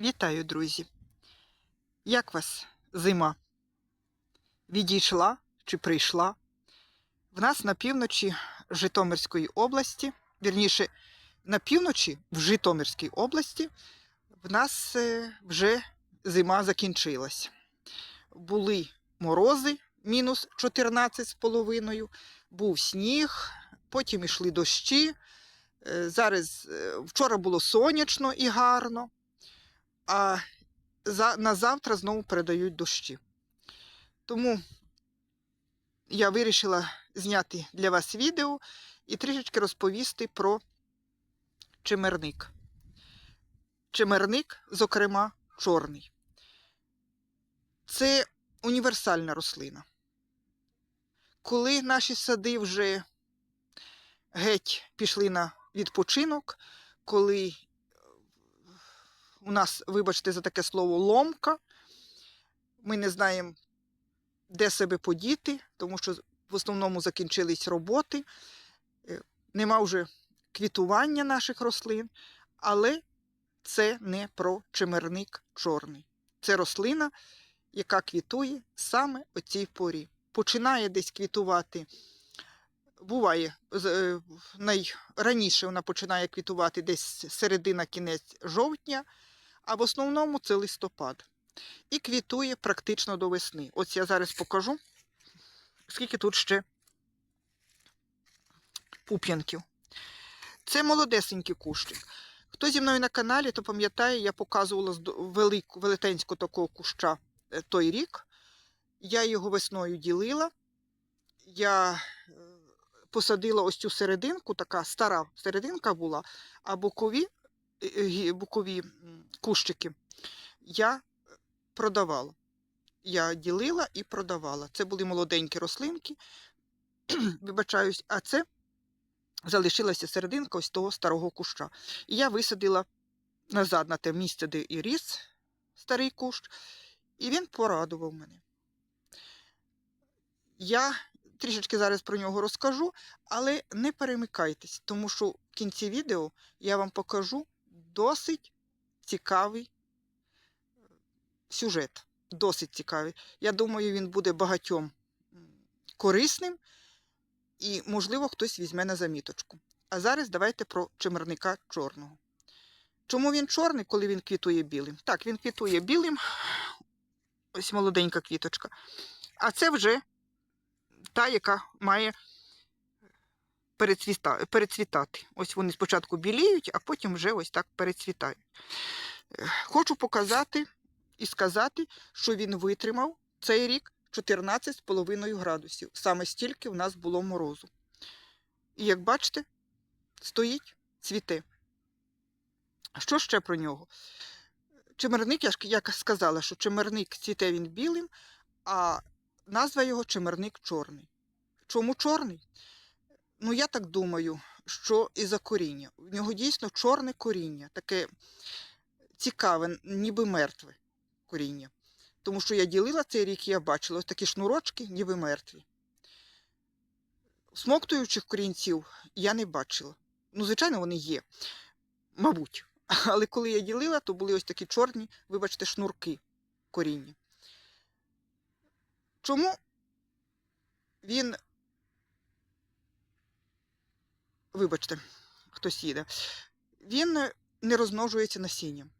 Вітаю, друзі! Як вас зима? Відійшла чи прийшла? В нас на півночі Житомирської області, вірніше, на півночі в Житомирській області, в нас е, вже зима закінчилась. Були морози мінус 14,5, був сніг, потім йшли дощі. Е, Зараз е, вчора було сонячно і гарно а за, на завтра знову передають дощі. Тому я вирішила зняти для вас відео і трішечки розповісти про чимерник. Чимерник, зокрема, чорний. Це універсальна рослина. Коли наші сади вже геть пішли на відпочинок, коли у нас, вибачте, за таке слово ломка. Ми не знаємо, де себе подіти, тому що в основному закінчились роботи, е, нема вже квітування наших рослин, але це не про чимерник чорний. Це рослина, яка квітує саме о цій порі. Починає десь квітувати. Буває, е, найраніше вона починає квітувати десь середина кінець жовтня, а в основному це листопад. І квітує практично до весни. Ось я зараз покажу, скільки тут ще пуп'янків. Це молодесенький кущик. Хто зі мною на каналі, то пам'ятає, я показувала велику, велетенську такого куща е, той рік. Я його весною ділила. Я е, посадила ось цю серединку, така стара серединка була, а бокові е, бокові м, кущики я продавала. Я ділила і продавала. Це були молоденькі рослинки, вибачаюсь, а це залишилася серединка ось того старого куща. І я висадила назад на те місце, де і ріс старий кущ, і він порадував мене. Я трішечки зараз про нього розкажу, але не перемикайтесь, тому що в кінці відео я вам покажу досить цікавий е, сюжет. Досить цікавий. Я думаю, він буде багатьом корисним і, можливо, хтось візьме на заміточку. А зараз давайте про чимерника чорного. Чому він чорний, коли він квітує білим? Так, він квітує білим, ось молоденька квіточка. А це вже та, яка має перецвітати. Ось вони спочатку біліють, а потім вже ось так перецвітають. Хочу показати і сказати, що він витримав цей рік 14,5 градусів. Саме стільки в нас було морозу. І як бачите, стоїть, цвіте. Що ще про нього? Чимерник, я ж як сказала, що чимерник цвіте він білим, а назва його чимерник чорний. Чому чорний? Ну, я так думаю, що із-за коріння. В нього дійсно чорне коріння, таке цікаве, ніби мертве коріння. Тому що я ділила цей рік, і я бачила ось такі шнурочки, ніби мертві. Смоктуючих корінців я не бачила. Ну, звичайно, вони є, мабуть. Але коли я ділила, то були ось такі чорні, вибачте, шнурки коріння. Чому він, вибачте, хтось їде, він не розмножується насінням.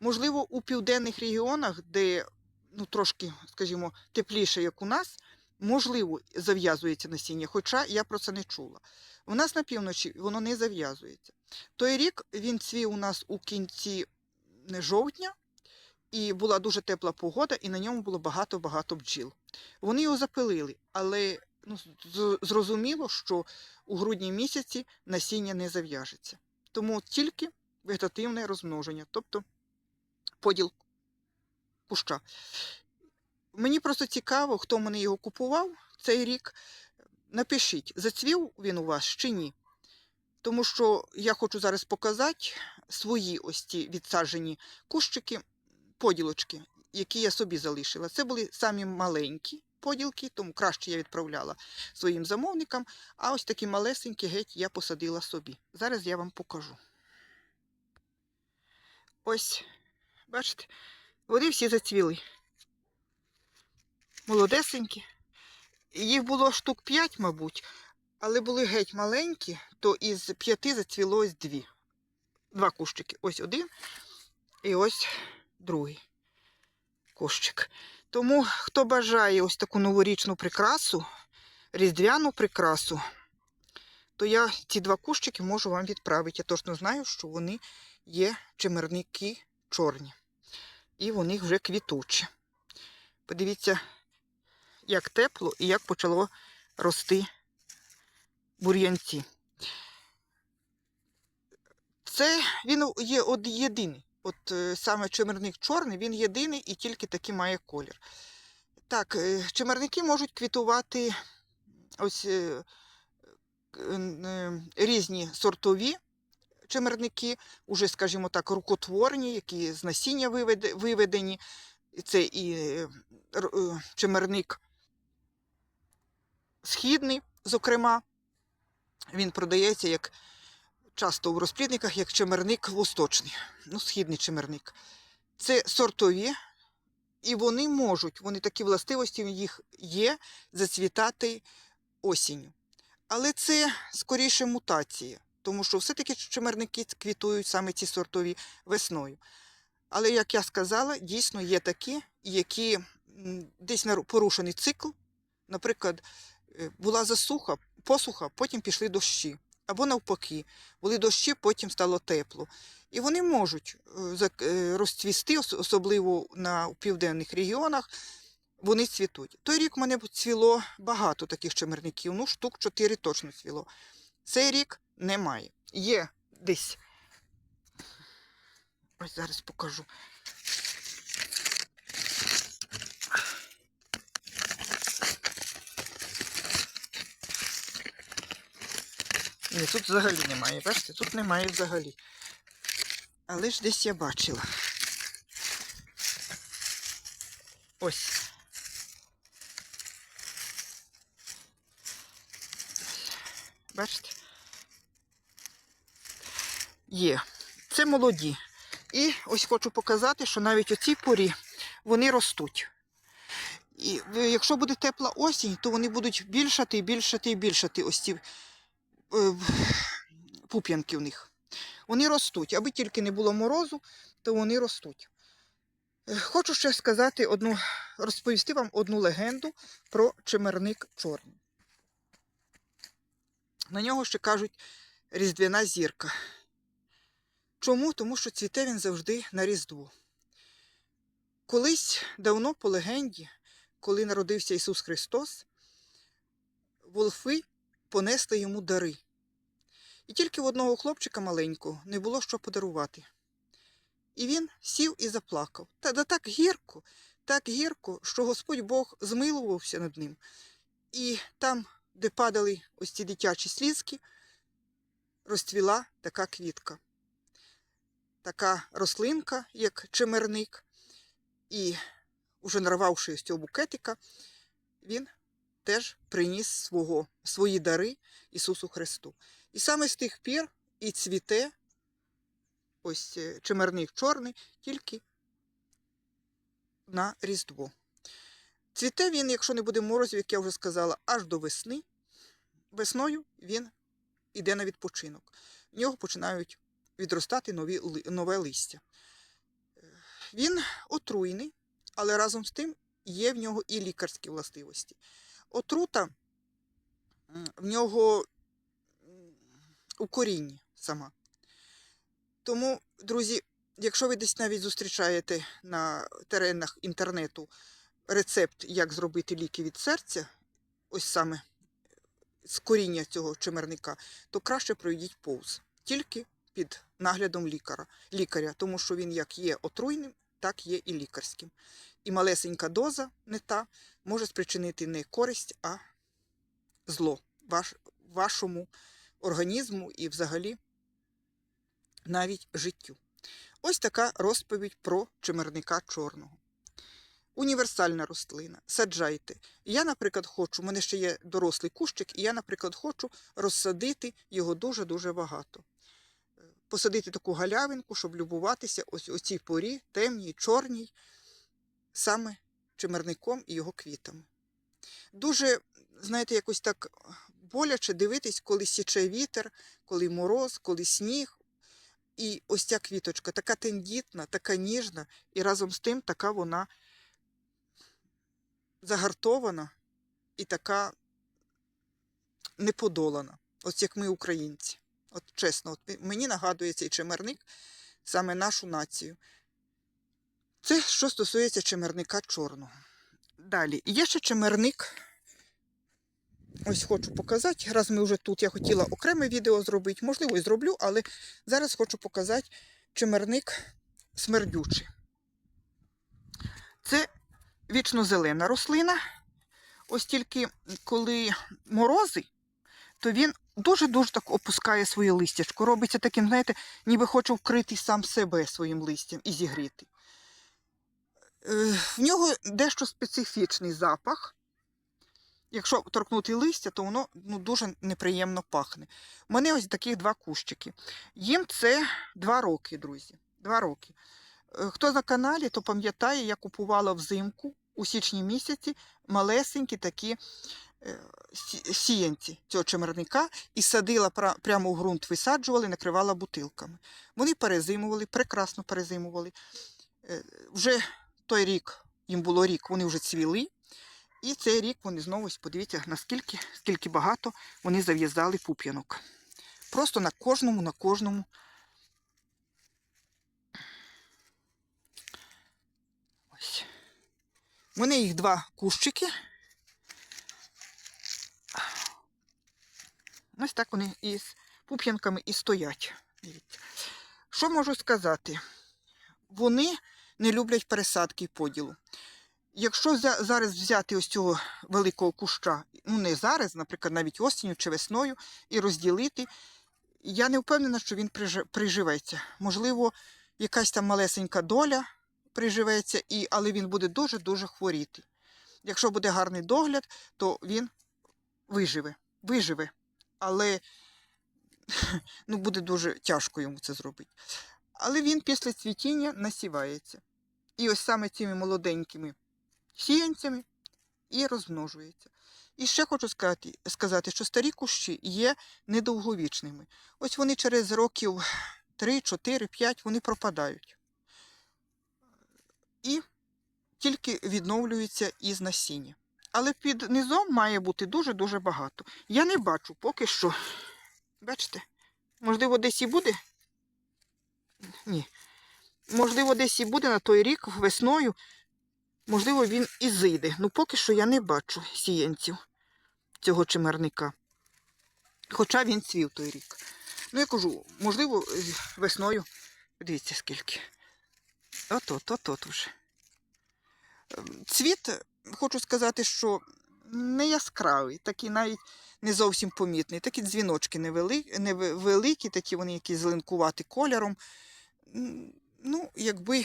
Можливо, у південних регіонах, де ну, трошки, скажімо, тепліше, як у нас, можливо, зав'язується насіння, хоча я про це не чула. У нас на півночі воно не зав'язується. Той рік він цвів у нас у кінці жовтня, і була дуже тепла погода, і на ньому було багато-багато бджіл. Вони його запилили, але ну, зрозуміло, що у грудні місяці насіння не зав'яжеться. Тому тільки вегетативне розмноження, тобто поділ куща. Мені просто цікаво, хто мене його купував цей рік. Напишіть, зацвів він у вас чи ні. Тому що я хочу зараз показати свої ось ці відсаджені кущики, поділочки, які я собі залишила. Це були самі маленькі поділки, тому краще я відправляла своїм замовникам. А ось такі малесенькі геть я посадила собі. Зараз я вам покажу. Ось Бачите? Вони всі зацвіли. Молодесенькі. Їх було штук 5, мабуть, але були геть маленькі, то із п'яти зацвіло ось дві. Два кущики. Ось один і ось другий кущик. Тому, хто бажає ось таку новорічну прикрасу, різдвяну прикрасу, то я ці два кущики можу вам відправити. Я точно знаю, що вони є чимерники чорні. І вони вже квітучі. Подивіться, як тепло і як почало рости бур'янці. Це він є єдиний. От е, саме чимерник чорний, він єдиний і тільки такий має колір. Так, е, чимерники можуть квітувати ось е, к- е, різні сортові чимерники, уже, скажімо так, рукотворні, які з насіння виведені. Це і чимерник східний, зокрема. Він продається як часто в розплідниках, як чимерник восточний, ну, східний чимерник. Це сортові, і вони можуть, вони такі властивості в їх є, зацвітати осінню. Але це скоріше мутація, тому що все-таки чимерники квітують саме ці сортові весною. Але, як я сказала, дійсно є такі, які десь нару- порушений цикл. Наприклад, е, була засуха, посуха, потім пішли дощі. Або навпаки, були дощі, потім стало тепло. І вони можуть е, е, розцвісти, особливо на південних регіонах, вони цвітуть. Той рік в мене цвіло багато таких чимерників, ну, штук 4 точно цвіло. Цей рік немає. Є десь. Ось зараз покажу. Ні, тут взагалі немає. Бачите, тут немає взагалі. Але ж десь я бачила. Ось. Бачите? Є. Це молоді. І ось хочу показати, що навіть у цій порі вони ростуть. І якщо буде тепла осінь, то вони будуть більшати і більшати і більшати ось ці пуп'янки в них. Вони ростуть. Аби тільки не було морозу, то вони ростуть. Е, Хочу ще сказати одну, розповісти вам одну легенду про чимерник чорний. На нього ще кажуть різдвяна зірка. Чому? Тому що цвіте він завжди на Різдво. Колись давно по легенді, коли народився Ісус Христос, волфи понесли йому дари. І тільки в одного хлопчика маленького не було що подарувати. І він сів і заплакав. Та да так гірко, так гірко, що Господь Бог змилувався над ним. І там, де падали ось ці дитячі слізки, розцвіла така квітка. Така рослинка, як чимерник, і, уже нарвавши з цього букетика, він теж приніс свого, свої дари Ісусу Христу. І саме з тих пір і цвіте ось е, чимерник чорний тільки на Різдво. Цвіте він, якщо не буде морозів, як я вже сказала, аж до весни. Весною він йде на відпочинок. В нього починають відростати нові, нове листя. Е, Він отруйний, але разом з тим є в нього і лікарські властивості. Отрута в нього у корінні сама. Тому, друзі, якщо ви десь навіть зустрічаєте на теренах інтернету рецепт, як зробити ліки від серця, ось саме з коріння цього чимерника, то краще пройдіть повз. Тільки під наглядом лікаря, лікаря, тому що він як є отруйним, так є і лікарським. І малесенька доза не та може спричинити не користь, а зло ваш, вашому організму і взагалі навіть життю. Ось така розповідь про чимерника чорного. Універсальна рослина. Саджайте. Я, наприклад, хочу, у мене ще є дорослий кущик, і я, наприклад, хочу розсадити його дуже-дуже багато. Е, посадити таку галявинку, щоб любуватися ось у цій порі, темній, чорній, саме чимерником і його квітами. Дуже, знаєте, якось так боляче дивитись, коли січе вітер, коли мороз, коли сніг. І ось ця квіточка така тендітна, така ніжна, і разом з тим така вона загартована і така неподолана. Ось як ми, українці. От чесно, от мені нагадує цей чемерник саме нашу націю. Це що стосується чемерника чорного. Далі, є ще чемерник. Ось хочу показати. Раз ми вже тут, я хотіла окреме відео зробити, можливо, і зроблю, але зараз хочу показати чемерник смердючий. Це вічно зелена рослина. Ось тільки коли морози, то він дуже-дуже так опускає своє листячко. Робиться таким, знаєте, ніби хоче вкрити сам себе своїм листям і зігріти. Е, В нього дещо специфічний запах. Якщо торкнути листя, то воно ну, дуже неприємно пахне. У мене ось таких два кущики. Їм це два роки, друзі. Два роки. Е, Хто на каналі, то пам'ятає, я купувала взимку у січні місяці малесенькі такі е, сіянці цього чимерника і садила прямо в ґрунт, висаджували, накривала бутилками. Вони перезимували, прекрасно перезимували. Вже той рік, їм було рік, вони вже цвіли. І цей рік вони знову, подивіться, наскільки скільки багато вони зав'язали пуп'янок. Просто на кожному, на кожному. Ось. У їх два кущики. Ось так вони із пуп'янками і стоять. Дивіться. Що можу сказати? Вони не люблять пересадки і поділу. Якщо зараз взяти ось цього великого куща, ну не зараз, наприклад, навіть осінню чи весною, і розділити, я не впевнена, що він приживеться. Можливо, якась там малесенька доля приживеться, і, але він буде дуже-дуже хворіти. Якщо буде гарний догляд, то він виживе. Виживе. Але ну, буде дуже тяжко йому це зробити. Але він після цвітіння насівається. І ось саме цими молоденькими сіянцями і розмножується. І ще хочу сказати, сказати, що старі кущі є недовговічними. Ось вони через років 3, 4, 5 вони пропадають. І тільки відновлюються із насіння. Але під низом має бути дуже-дуже багато. Я не бачу поки що. Бачите? Можливо, десь і буде. Ні. Можливо, десь і буде на той рік весною. Можливо, він і зійде. Ну, поки що я не бачу сіянців цього чимерника. Хоча він цвів той рік. Ну, я кажу, можливо, весною. Дивіться, скільки. От-от, от-от уже. Ем, Цвіт, хочу сказати, що не яскравий, такий навіть не зовсім помітний. Такі дзвіночки невели- невеликі, такі вони якісь зеленкуваті кольором. Ну, якби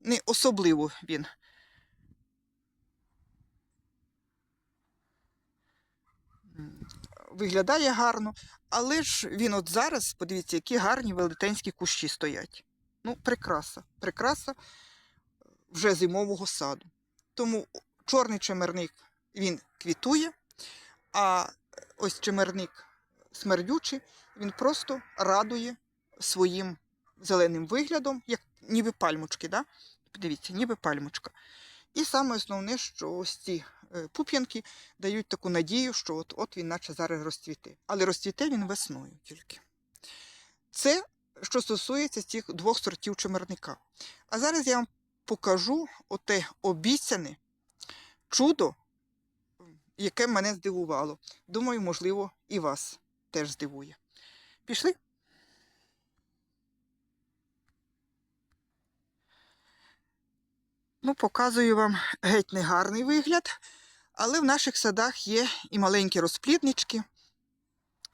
не особливо він. Виглядає гарно, але ж він от зараз, подивіться, які гарні велетенські кущі стоять. Ну, прикраса, прикраса вже зимового саду. Тому чорний чемерник він квітує, а ось чемерник смердючий, він просто радує своїм зеленим виглядом, як ніби пальмочки, да? Подивіться, ніби пальмочка. І саме основне, що ось ці е, пуп'янки дають таку надію, що от, от він наче зараз розцвіте. Але розцвіте він весною тільки. Це що стосується цих двох сортів чимерника. А зараз я вам покажу оте обіцяне чудо, яке мене здивувало. Думаю, можливо, і вас теж здивує. Пішли? Ну, показую вам геть негарний вигляд, але в наших садах є і маленькі розпліднички,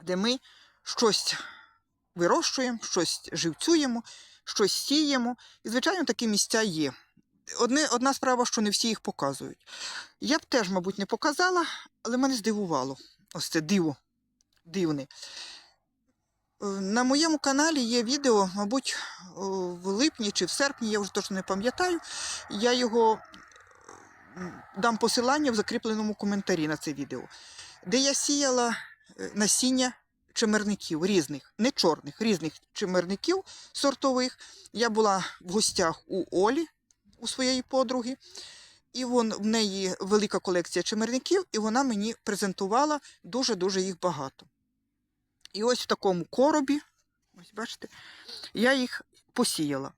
де ми щось вирощуємо, щось живцюємо, щось сіємо. І, звичайно, такі місця є. Одне, одна справа, що не всі їх показують. Я б теж, мабуть, не показала, але мене здивувало. Ось це диво. Дивне. Е, На моєму каналі є відео, мабуть, в липні чи в серпні, я вже точно не пам'ятаю. Я його дам посилання в закріпленому коментарі на це відео, де я сіяла е, насіння чимерників різних, не чорних, різних чимерників сортових. Я була в гостях у Олі, у своєї подруги, і вон, в неї велика колекція чимерників, і вона мені презентувала дуже-дуже їх багато. І ось в такому коробі, ось бачите, я їх посіяла.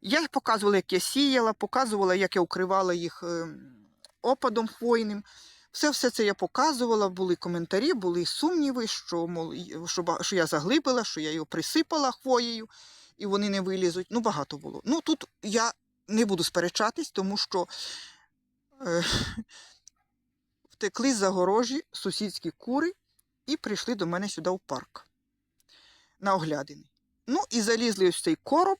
Я показувала, як я сіяла, показувала, як я укривала їх ем, опадом хвойним. Все, все це я показувала, були коментарі, були сумніви, що, мол, що, що я заглибила, що я його присипала хвоєю, і вони не вилізуть. Ну, багато було. Ну, тут я не буду сперечатись, тому що е, втекли з загорожі сусідські кури і прийшли до мене сюди в парк на оглядини. Ну і залізли ось цей короб,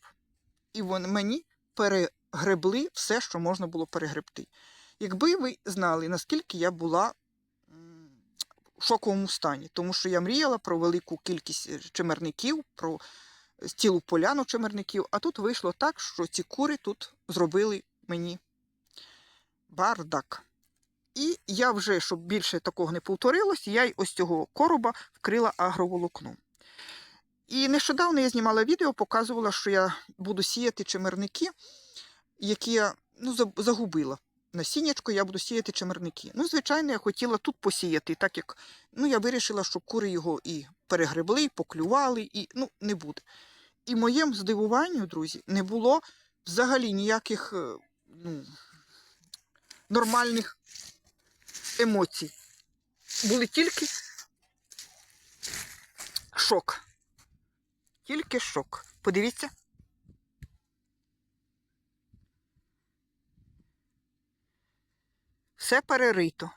і вони мені перегребли все, що можна було перегребти. Якби ви знали, наскільки я була в шоковому стані, тому що я мріяла про велику кількість е, чимерників, про е, цілу поляну чимерників, а тут вийшло так, що ці кури тут зробили мені бардак. І я вже, щоб більше такого не повторилось, я й ось цього короба вкрила агроволокном. І нещодавно я знімала відео, показувала, що я буду сіяти чимерники, які я ну, за- загубила. Насіннячко я буду сіяти чимерники. Ну, звичайно, я хотіла тут посіяти, так як ну, я вирішила, що кури його і перегребли, і поклювали, і ну, не буде. І моєму здивуванню, друзі, не було взагалі ніяких е, ну, нормальних емоцій. Були тільки шок. Тільки шок. Подивіться. Все перерито.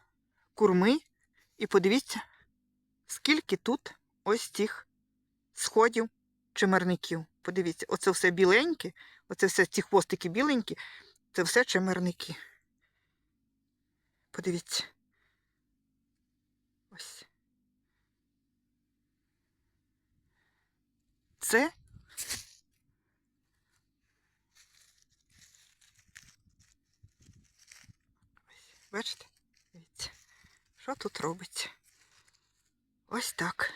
Курми. І подивіться, скільки тут ось цих сходів чимерників. Подивіться, оце все біленьке, оце все ці хвостики біленькі, це все чимерники. Подивіться. Ось. Це бачите? Дивіться, що тут робиться? Ось так.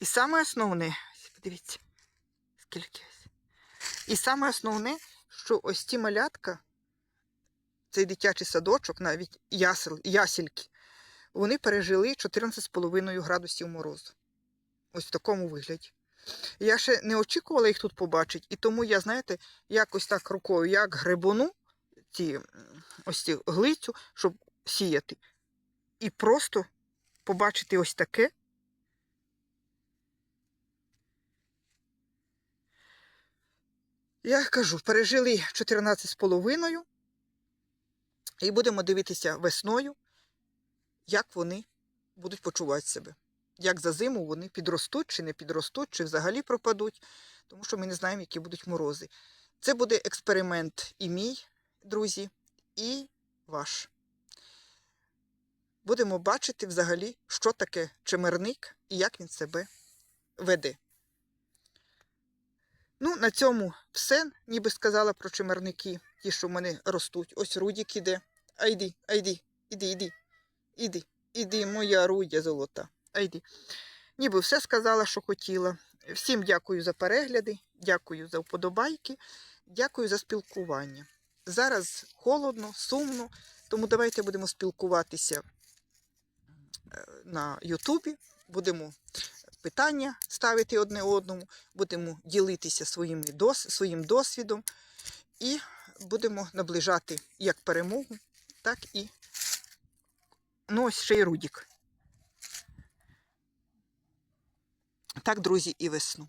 І саме основне, подивіться, скільки ось. І саме основне, що ось ці малятка, цей дитячий садочок, навіть ясел, ясельки, вони пережили 14,5 градусів морозу. Ось в такому вигляді. Я ще не очікувала їх тут побачити, і тому я, знаєте, якось так рукою, як грибону, ці, ось ці глицю, щоб сіяти. І просто побачити ось таке. Я кажу, пережили 14,5 і будемо дивитися весною, як вони будуть почувати себе. Як за зиму вони підростуть чи не підростуть, чи взагалі пропадуть, тому що ми не знаємо, які будуть морози. Це буде експеримент і мій, друзі, і ваш. Будемо бачити взагалі, що таке чимерник і як він себе веде. Ну, на цьому все, ніби сказала про чимерники, ті, що в мене ростуть. Ось Рудік іде. А йди, а йди, іди, іди, іди, іди, моя Рудя золота. А йди. Ніби все сказала, що хотіла. Всім дякую за перегляди, дякую за вподобайки, дякую за спілкування. Зараз холодно, сумно, тому давайте будемо спілкуватися е, на Ютубі, будемо питання ставити одне одному, будемо ділитися своїм досвідом і будемо наближати як перемогу, так і ну, ось ще й Рудік. Так, друзі, і весну.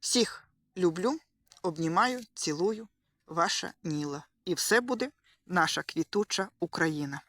Всіх люблю, обнімаю, цілую, ваша Ніла. І все буде наша квітуча Україна.